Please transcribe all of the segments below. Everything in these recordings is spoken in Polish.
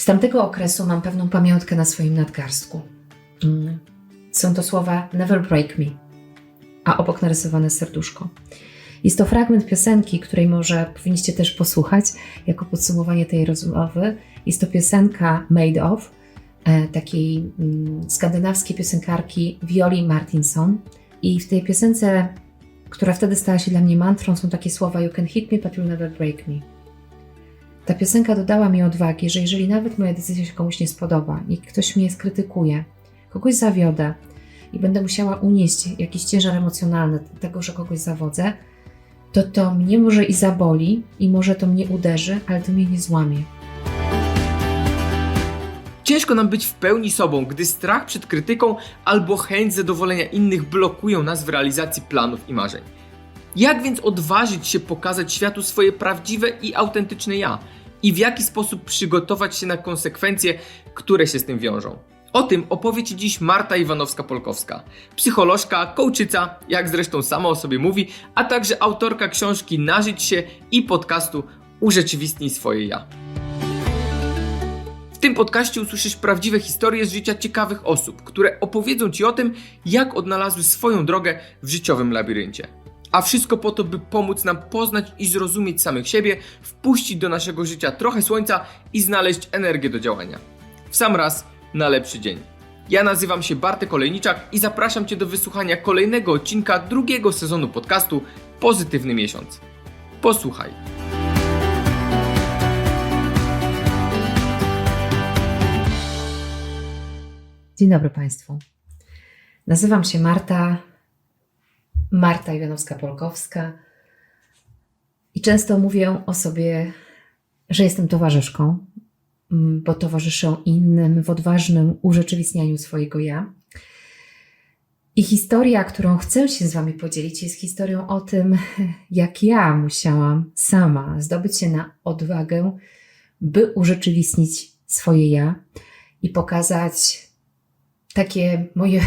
Z tamtego okresu mam pewną pamiątkę na swoim nadgarstku. Mm. Są to słowa Never Break Me, a obok narysowane serduszko. Jest to fragment piosenki, której może powinniście też posłuchać jako podsumowanie tej rozmowy. Jest to piosenka Made of e, takiej mm, skandynawskiej piosenkarki Violi Martinson. I w tej piosence, która wtedy stała się dla mnie mantrą, są takie słowa You can hit me, but you'll never break me. Ta piosenka dodała mi odwagi, że jeżeli nawet moja decyzja się komuś nie spodoba i ktoś mnie skrytykuje, kogoś zawiodę i będę musiała unieść jakiś ciężar emocjonalny tego, że kogoś zawodzę, to to mnie może i zaboli i może to mnie uderzy, ale to mnie nie złamie. Ciężko nam być w pełni sobą, gdy strach przed krytyką albo chęć zadowolenia innych blokują nas w realizacji planów i marzeń. Jak więc odważyć się pokazać światu swoje prawdziwe i autentyczne ja? I w jaki sposób przygotować się na konsekwencje, które się z tym wiążą? O tym opowie Ci dziś Marta Iwanowska-Polkowska, psycholożka, kołczyca, jak zresztą sama o sobie mówi, a także autorka książki Nażyć się i podcastu Urzeczywistnij swoje ja. W tym podcaście usłyszysz prawdziwe historie z życia ciekawych osób, które opowiedzą Ci o tym, jak odnalazły swoją drogę w życiowym labiryncie. A wszystko po to, by pomóc nam poznać i zrozumieć samych siebie, wpuścić do naszego życia trochę słońca i znaleźć energię do działania. W sam raz na lepszy dzień. Ja nazywam się Bartek Olejniczak i zapraszam Cię do wysłuchania kolejnego odcinka drugiego sezonu podcastu Pozytywny Miesiąc. Posłuchaj. Dzień dobry Państwu. Nazywam się Marta, Marta Iwanowska-Polkowska i często mówię o sobie, że jestem towarzyszką, mm, bo towarzyszę innym w odważnym urzeczywistnianiu swojego ja. I historia, którą chcę się z Wami podzielić, jest historią o tym, jak ja musiałam sama zdobyć się na odwagę, by urzeczywistnić swoje ja i pokazać takie moje,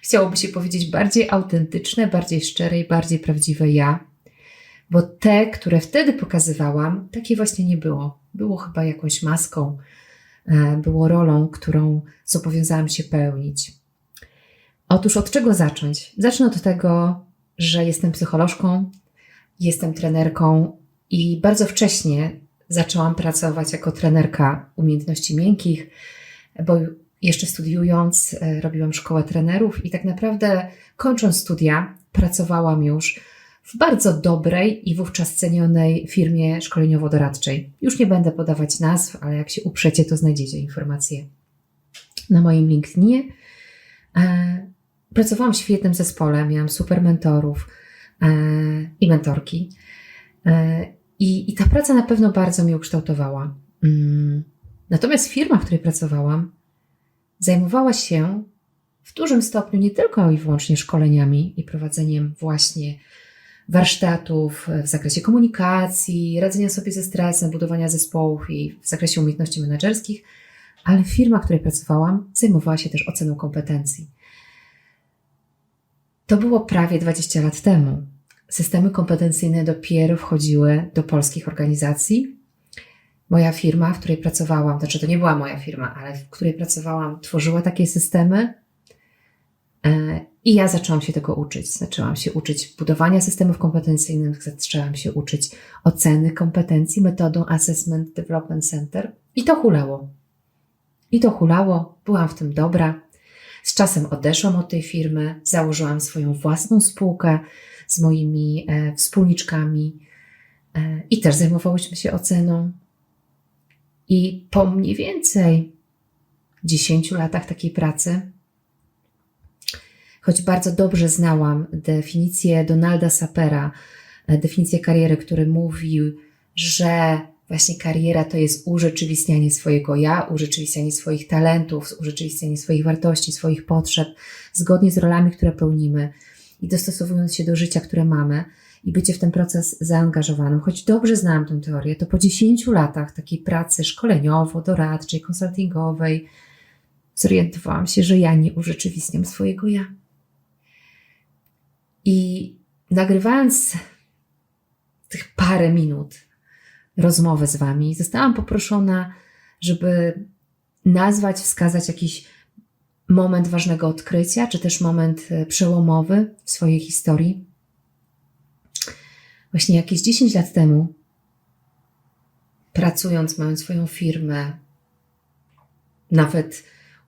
chciałoby się powiedzieć, bardziej autentyczne, bardziej szczere i bardziej prawdziwe ja. Bo te, które wtedy pokazywałam, takie właśnie nie było. Było chyba jakąś maską, e, było rolą, którą zobowiązałam się pełnić. Otóż od czego zacząć? Zacznę od tego, że jestem psycholożką, jestem trenerką i bardzo wcześnie zaczęłam pracować jako trenerka umiejętności miękkich, bo jeszcze studiując, e, robiłam szkołę trenerów i tak naprawdę kończąc studia, pracowałam już w bardzo dobrej i wówczas cenionej firmie szkoleniowo-doradczej. Już nie będę podawać nazw, ale jak się uprzecie, to znajdziecie informacje na moim LinkedInie. E, pracowałam w świetnym zespole, miałam super mentorów e, i mentorki. I, I ta praca na pewno bardzo mnie ukształtowała. Mm. Natomiast firma, w której pracowałam, zajmowała się w dużym stopniu nie tylko i wyłącznie szkoleniami i prowadzeniem właśnie warsztatów w zakresie komunikacji, radzenia sobie ze stresem, budowania zespołów i w zakresie umiejętności menedżerskich, ale firma, w której pracowałam, zajmowała się też oceną kompetencji. To było prawie 20 lat temu. Systemy kompetencyjne dopiero wchodziły do polskich organizacji, moja firma, w której pracowałam, znaczy to nie była moja firma, ale w której pracowałam, tworzyła takie systemy. E, I ja zaczęłam się tego uczyć. Zaczęłam się uczyć budowania systemów kompetencyjnych, zaczęłam się uczyć oceny kompetencji metodą Assessment Development Center. I to hulało. I to hulało, byłam w tym dobra. Z czasem odeszłam od tej firmy, założyłam swoją własną spółkę z moimi e, wspólniczkami e, i też zajmowałyśmy się oceną. I po mniej więcej 10 latach takiej pracy, choć bardzo dobrze znałam definicję Donalda Sapera, e, definicję kariery, który mówił, że właśnie kariera to jest urzeczywistnianie swojego ja, urzeczywistnianie swoich talentów, urzeczywistnianie swoich wartości, swoich potrzeb, zgodnie z rolami, które pełnimy i dostosowując się do życia, które mamy i bycie w ten proces zaangażowanym. Choć dobrze znam tę teorię, to po 10 latach takiej pracy szkoleniowo-doradczej, konsultingowej, zorientowałam się, że ja nie urzeczywistniam swojego ja. I nagrywając tych parę minut rozmowy z Wami, zostałam poproszona, żeby nazwać, wskazać jakiś moment ważnego odkrycia, czy też moment e, przełomowy w swojej historii. Właśnie jakieś 10 lat temu, pracując, mając swoją firmę, nawet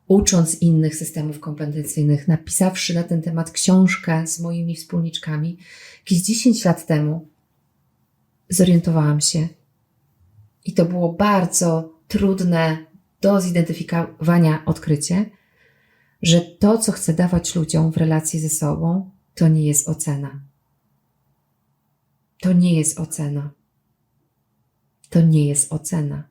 ucząc innych systemów kompetencyjnych, napisawszy na ten temat książkę z moimi wspólniczkami, jakieś 10 lat temu zorientowałam się, i to było bardzo trudne do zidentyfikowania odkrycie, że to, co chcę dawać ludziom w relacji ze sobą, to nie jest ocena. To nie jest ocena. To nie jest ocena.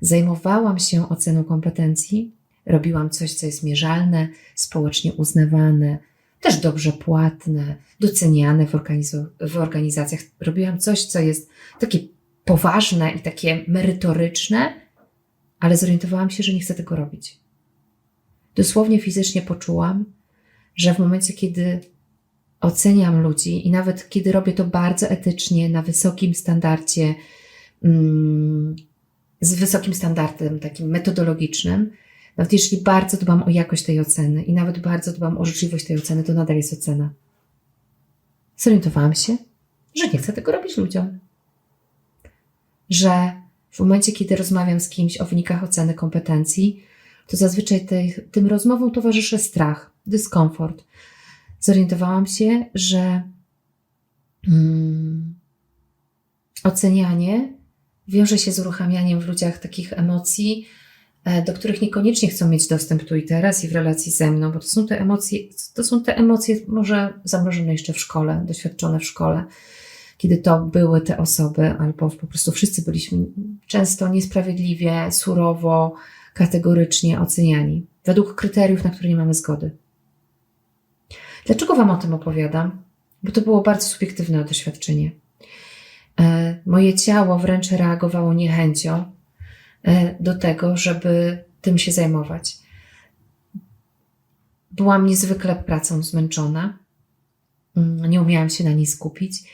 Zajmowałam się oceną kompetencji, robiłam coś, co jest mierzalne, społecznie uznawane, też dobrze płatne, doceniane w, organizo- w organizacjach. Robiłam coś, co jest takie poważne i takie merytoryczne, ale zorientowałam się, że nie chcę tego robić. Dosłownie fizycznie poczułam, że w momencie, kiedy oceniam ludzi i nawet kiedy robię to bardzo etycznie, na wysokim standardzie, mm, z wysokim standardem takim metodologicznym, nawet jeśli bardzo dbam o jakość tej oceny i nawet bardzo dbam o życzliwość tej oceny, to nadal jest ocena. Zorientowałam się, że nie chcę tego robić ludziom. Że w momencie, kiedy rozmawiam z kimś o wynikach oceny kompetencji, to zazwyczaj tej, tym rozmowom towarzyszy strach, dyskomfort. Zorientowałam się, że mm, ocenianie wiąże się z uruchamianiem w ludziach takich emocji, e, do których niekoniecznie chcą mieć dostęp tu i teraz i w relacji ze mną, bo to są te emocje, to są te emocje może zamrożone jeszcze w szkole, doświadczone w szkole, kiedy to były te osoby, albo po prostu wszyscy byliśmy często niesprawiedliwie, surowo, kategorycznie oceniani, według kryteriów, na które nie mamy zgody. Dlaczego Wam o tym opowiadam? Bo to było bardzo subiektywne doświadczenie. E, moje ciało wręcz reagowało niechęcią e, do tego, żeby tym się zajmować. Byłam niezwykle pracą zmęczona. Mm, Nie umiałam się na niej skupić.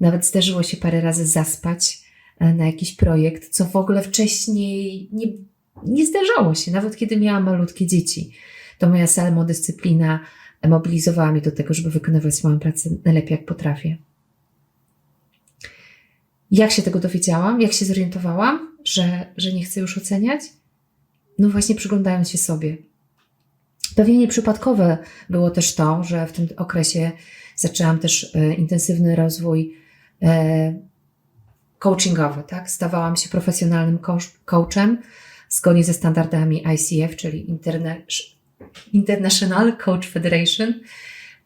Nawet zdarzyło się parę razy zaspać e, na jakiś projekt, co w ogóle wcześniej nie, nie zdarzało się, nawet kiedy miałam malutkie dzieci. To moja samodyscyplina mobilizowała mnie do tego, żeby wykonywać swoją pracę najlepiej jak potrafię. Jak się tego dowiedziałam? Jak się zorientowałam, że, że nie chcę już oceniać? No właśnie przyglądając się sobie. Pewnie nieprzypadkowe było też to, że w tym okresie zaczęłam też e, intensywny rozwój e, coachingowy, tak? Stawałam się profesjonalnym coach- coachem zgodnie ze standardami ICF, czyli International Coach Federation.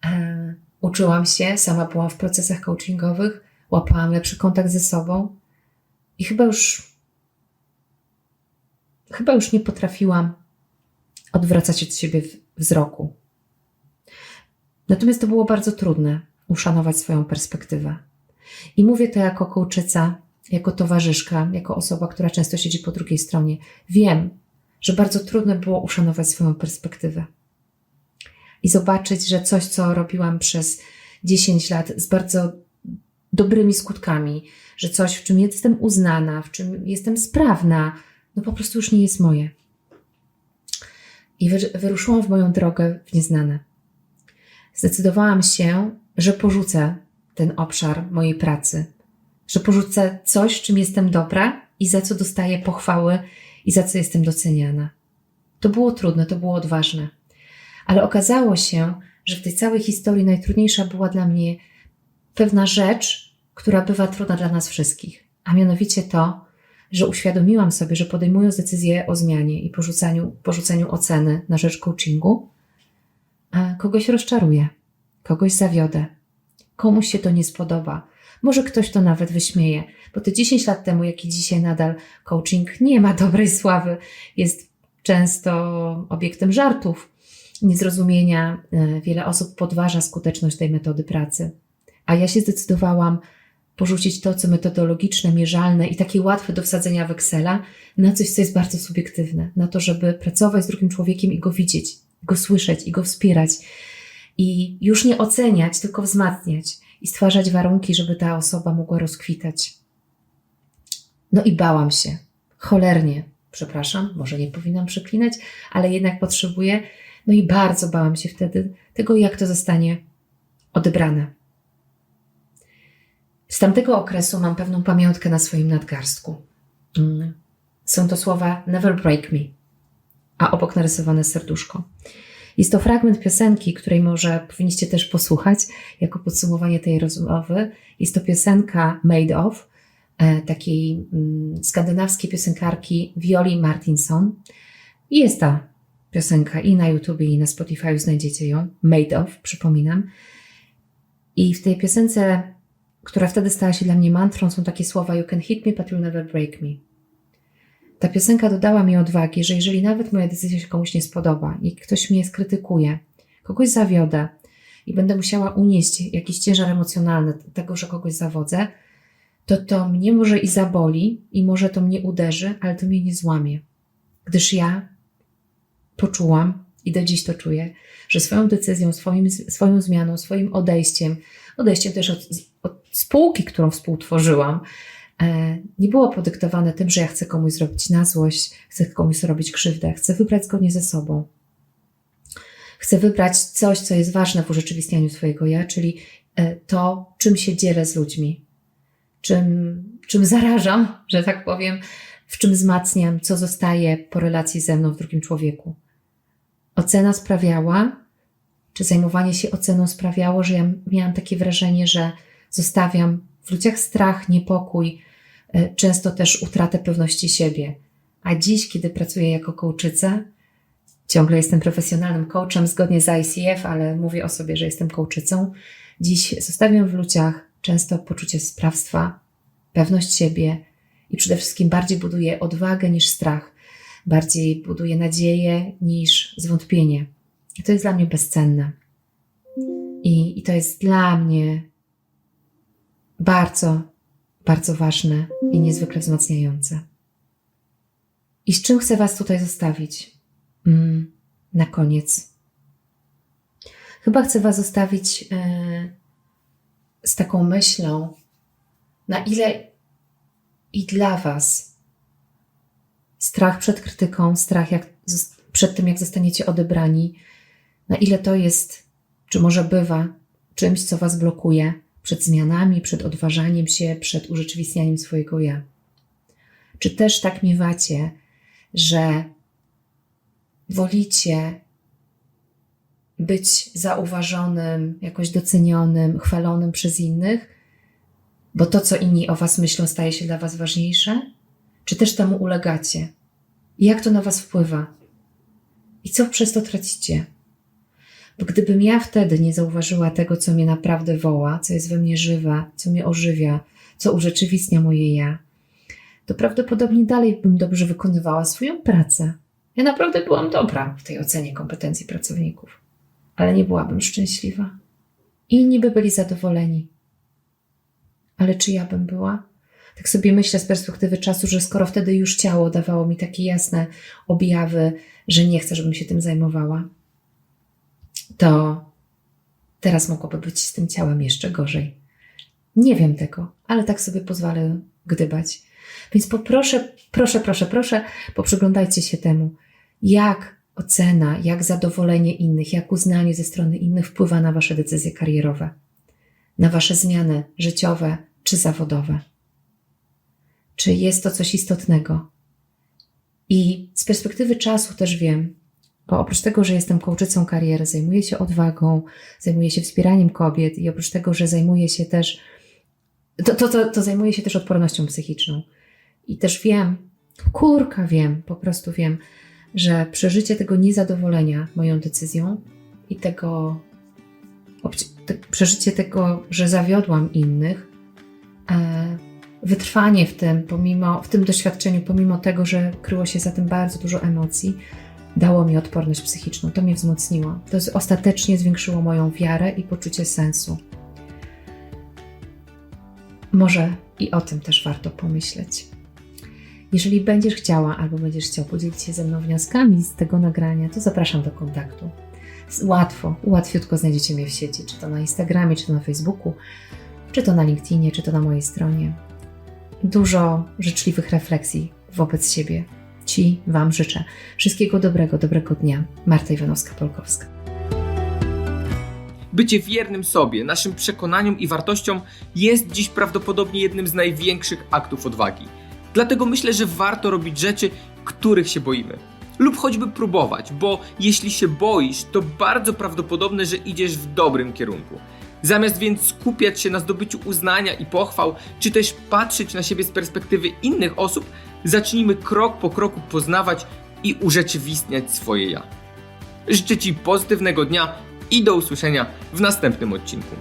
E, uczyłam się, sama byłam w procesach coachingowych, łapałam lepszy kontakt ze sobą i chyba już chyba już nie potrafiłam odwracać od siebie wzroku. Natomiast to było bardzo trudne uszanować swoją perspektywę. I mówię to jako kołczyca, jako towarzyszka, jako osoba, która często siedzi po drugiej stronie. Wiem, że bardzo trudno było uszanować swoją perspektywę i zobaczyć, że coś, co robiłam przez 10 lat z bardzo dobrymi skutkami, że coś, w czym jestem uznana, w czym jestem sprawna, no po prostu już nie jest moje. I wy- wyruszyłam w moją drogę w nieznane. Zdecydowałam się, że porzucę ten obszar mojej pracy, że porzucę coś, w czym jestem dobra i za co dostaję pochwały i za co jestem doceniana. To było trudne, to było odważne. Ale okazało się, że w tej całej historii najtrudniejsza była dla mnie pewna rzecz, która bywa trudna dla nas wszystkich, a mianowicie to, że uświadomiłam sobie, że podejmując decyzję o zmianie i porzucaniu, porzuceniu oceny na rzecz coachingu, a kogoś rozczaruję, kogoś zawiodę, komuś się to nie spodoba. Może ktoś to nawet wyśmieje, bo te 10 lat temu, jak i dzisiaj nadal coaching nie ma dobrej sławy, jest często obiektem żartów, niezrozumienia. E, Wiele osób podważa skuteczność tej metody pracy. A ja się zdecydowałam porzucić to, co metodologiczne, mierzalne i takie łatwe do wsadzenia w Excela, na coś, co jest bardzo subiektywne, na to, żeby pracować z drugim człowiekiem i go widzieć, go słyszeć i go wspierać. I już nie oceniać, tylko wzmacniać i stwarzać warunki, żeby ta osoba mogła rozkwitać. No i bałam się, cholernie, Przepraszam, może nie powinnam przeklinać, ale jednak potrzebuję. No i bardzo bałam się wtedy tego, jak to zostanie odebrane. Z tamtego okresu mam pewną pamiątkę na swoim nadgarstku. Mm. Są to słowa Never Break Me, a obok narysowane serduszko. Jest to fragment piosenki, której może powinniście też posłuchać jako podsumowanie tej rozmowy. Jest to piosenka Made Of, e, takiej mm, skandynawskiej piosenkarki Violi Martinson. I jest ta piosenka i na YouTubie, i na Spotify znajdziecie ją. Made Of, przypominam. I w tej piosence, która wtedy stała się dla mnie mantrą, są takie słowa You can hit me, but you'll never break me. Ta piosenka dodała mi odwagi, że jeżeli nawet moja decyzja się komuś nie spodoba i ktoś mnie skrytykuje, kogoś zawiodę i będę musiała unieść jakiś ciężar emocjonalny tego, że kogoś zawodzę, to to mnie może i zaboli i może to mnie uderzy, ale to mnie nie złamie. Gdyż ja poczułam i do dziś to czuję, że swoją decyzją, swoim, swoją zmianą, swoim odejściem, odejściem też od, od spółki, którą współtworzyłam, nie było podyktowane tym, że ja chcę komuś zrobić na złość, chcę komuś zrobić krzywdę, chcę wybrać zgodnie ze sobą. Chcę wybrać coś, co jest ważne w urzeczywistnianiu swojego ja, czyli e, to, czym się dzielę z ludźmi, czym, czym zarażam, że tak powiem, w czym wzmacniam, co zostaje po relacji ze mną w drugim człowieku. Ocena sprawiała, czy zajmowanie się oceną sprawiało, że ja miałam takie wrażenie, że zostawiam w ludziach strach, niepokój, e, często też utratę pewności siebie. A dziś, kiedy pracuję jako coachica, ciągle jestem profesjonalnym coachem zgodnie z ICF, ale mówię o sobie, że jestem coaczycą. Dziś zostawiam w ludziach często poczucie sprawstwa, pewność siebie i przede wszystkim bardziej buduję odwagę niż strach, bardziej buduję nadzieję niż zwątpienie. I to jest dla mnie bezcenne. I, I to jest dla mnie bardzo, bardzo ważne i niezwykle wzmacniające. I z czym chcę Was tutaj zostawić? Mm, na koniec. Chyba chcę Was zostawić yy, z taką myślą, na ile i dla Was strach przed krytyką, strach jak, przed tym, jak zostaniecie odebrani, na ile to jest, czy może bywa, czymś, co Was blokuje przed zmianami, przed odważaniem się, przed urzeczywistnianiem swojego ja. Czy też tak miewacie, że wolicie być zauważonym, jakoś docenionym, chwalonym przez innych, bo to, co inni o Was myślą, staje się dla Was ważniejsze? Czy też temu ulegacie? I jak to na Was wpływa? I co przez to tracicie? Bo gdybym ja wtedy nie zauważyła tego, co mnie naprawdę woła, co jest we mnie żywe, co mnie ożywia, co urzeczywistnia moje ja, to prawdopodobnie dalej bym dobrze wykonywała swoją pracę. Ja naprawdę byłam dobra w tej ocenie kompetencji pracowników, ale nie byłabym szczęśliwa. Inni by byli zadowoleni. Ale czy ja bym była? Tak sobie myślę z perspektywy czasu, że skoro wtedy już ciało dawało mi takie jasne objawy, że nie chcę, żebym się tym zajmowała, to teraz mogłoby być z tym ciałem jeszcze gorzej. Nie wiem tego, ale tak sobie pozwolę gdybać. Więc poproszę, proszę, proszę, proszę, poprzyglądajcie się temu, jak ocena, jak zadowolenie innych, jak uznanie ze strony innych wpływa na Wasze decyzje karierowe, na Wasze zmiany życiowe czy zawodowe. Czy jest to coś istotnego? I z perspektywy czasu też wiem, bo oprócz tego, że jestem coachicą kariery, zajmuję się odwagą, zajmuję się wspieraniem kobiet i oprócz tego, że zajmuję się też, to, to, to, to zajmuję się też odpornością psychiczną. I też wiem, kurka wiem, po prostu wiem, że przeżycie tego niezadowolenia moją decyzją i tego, te, przeżycie tego, że zawiodłam innych, e, wytrwanie w tym, pomimo, w tym doświadczeniu, pomimo tego, że kryło się za tym bardzo dużo emocji, dało mi odporność psychiczną. To mnie wzmocniło. To ostatecznie zwiększyło moją wiarę i poczucie sensu. Może i o tym też warto pomyśleć. Jeżeli będziesz chciała albo będziesz chciał podzielić się ze mną wnioskami z tego nagrania, to zapraszam do kontaktu. Łatwo, łatwiutko znajdziecie mnie w sieci, czy to na Instagramie, czy to na Facebooku, czy to na LinkedInie, czy to na mojej stronie. Dużo życzliwych refleksji wobec siebie Ci, Wam życzę wszystkiego dobrego, dobrego dnia. Marta Iwanowska-Polkowska. Bycie wiernym sobie, naszym przekonaniom i wartościom jest dziś prawdopodobnie jednym z największych aktów odwagi. Dlatego myślę, że warto robić rzeczy, których się boimy. Lub choćby próbować, bo jeśli się boisz, to bardzo prawdopodobne, że idziesz w dobrym kierunku. Zamiast więc skupiać się na zdobyciu uznania i pochwał, czy też patrzeć na siebie z perspektywy innych osób, zacznijmy krok po kroku poznawać i urzeczywistniać swoje ja. Życzę Ci pozytywnego dnia i do usłyszenia w następnym odcinku.